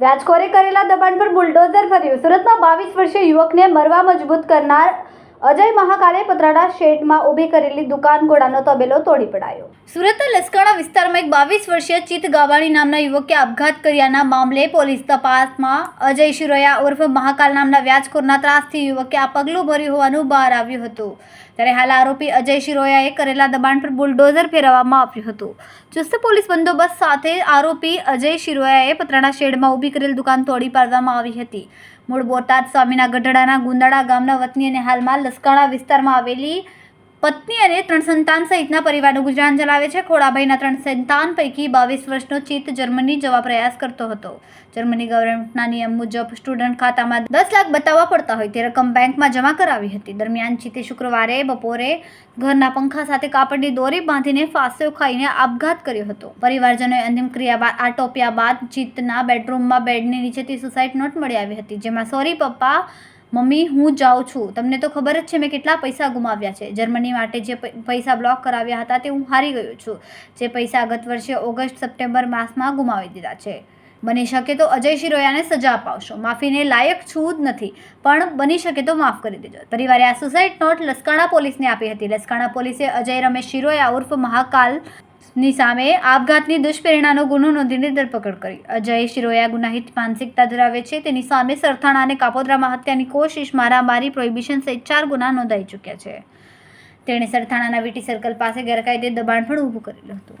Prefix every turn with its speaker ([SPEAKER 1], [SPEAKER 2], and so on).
[SPEAKER 1] વ્યાજખોરે કરેલા દબાણ પર બુલડોઝર ફર્યું. સુરતમાં બાવીસ વર્ષીય યુવકને મરવા મજબૂત કરનાર અજય મહાકાલે પતરાડા શેડમાં ઊભી કરેલી દુકાન ઘોડાનો તબેલો તોડી પડાયો. સુરતના લસકાણા વિસ્તારમાં એક બાવીસ વર્ષીય ચિત ગાવાણી નામના યુવકે આપઘાત કર્યાના મામલે પોલીસ તપાસમાં અજય શિરોયા ઉર્ફ મહાકાલ નામના વ્યાજખોરના ત્રાસથી યુવકે આ પગલું ભર્યું હોવાનું બહાર આવ્યું હતું. ત્યારે હાલ આરોપી અજય શિરોયાએ કરેલા દબાણ પર બુલડોઝર ફેરવવામાં આવ્યું હતું. ચુસ્ત પોલીસ બંદોબસ્ત સાથે આરોપી અજય શિરોયાએ પતરાણા શેડમાં ઊભી કરેલ દુકાન તોડી પાડવામાં આવી હતી. મૂળ બોટાદ સ્વામીના ગઢડાના ગુંદાળા ગામના વતની અને હાલમાં લસકાણા વિસ્તારમાં આવેલી પત્ની અને ત્રણ સંતાન સહિતના પરિવારનું ગુજરાન ચલાવે છે. ખોડાભાઈના ત્રણ સંતાન પૈકી બાવીસ વર્ષનો ચિત્ત જર્મની જવા પ્રયાસ કરતો હતો. જર્મની ગવર્મેન્ટના નિયમ મુજબ સ્ટુડન્ટ ખાતામાં દસ લાખ બતાવવા પડતા હોય તે રકમ બેંકમાં જમા કરાવી હતી. દરમિયાન ચિત્તે શુક્રવારે બપોરે ઘરના પંખા સાથે કાપડની દોરી બાંધીને ફાંસો ખાઈને આપઘાત કર્યો હતો. પરિવારજનોએ અંતિમ ક્રિયા બાદ આટોપ્યા બાદ ચિત્તના બેડરૂમમાં બેડની નીચેથી સુસાઇડ નોટ મળી આવી હતી, જેમાં સોરી પપ્પા મમ્મી, હું જાઉં છું. તમને તો ખબર જ છે મેં કેટલા પૈસા ગુમાવ્યા છે. જર્મની માટે જે પૈસા બ્લોક કરાવ્યા હતા તે હું હારી ગયો છું. જે પૈસા ગત વર્ષે ઓગસ્ટ, સપ્ટેમ્બર માસમાં ગુમાવી દીધા છે. બની શકે તો અજય શિરોયાને સજા અપાવશો. માફીને લાયક છું જ નથી, પણ બની શકે તો માફ કરી દેજો. પરિવારે આ સુસાઇડ નોટ લસકાણા પોલીસને આપી હતી. લસકાણા પોલીસે અજય, રમેશ શિરોયા ઉર્ફ મહાકાલની સામે આપઘાતની દુષ્પ્રેરણાનો ગુનો નોંધીને ધરપકડ કરી. અજય શિરોયા ગુનાહિત માનસિકતા ધરાવે છે. તેની સામે સરથાણા અને કાપોદ્રામાં હત્યાની કોશિશ મારામારી પ્રોહિબિશન સહિત ચાર ગુના નોંધાઈ ચૂક્યા છે. તેણે સરથાણાના વીટી સર્કલ પાસે ગેરકાયદે દબાણ પણ ઊભું કરેલું હતું.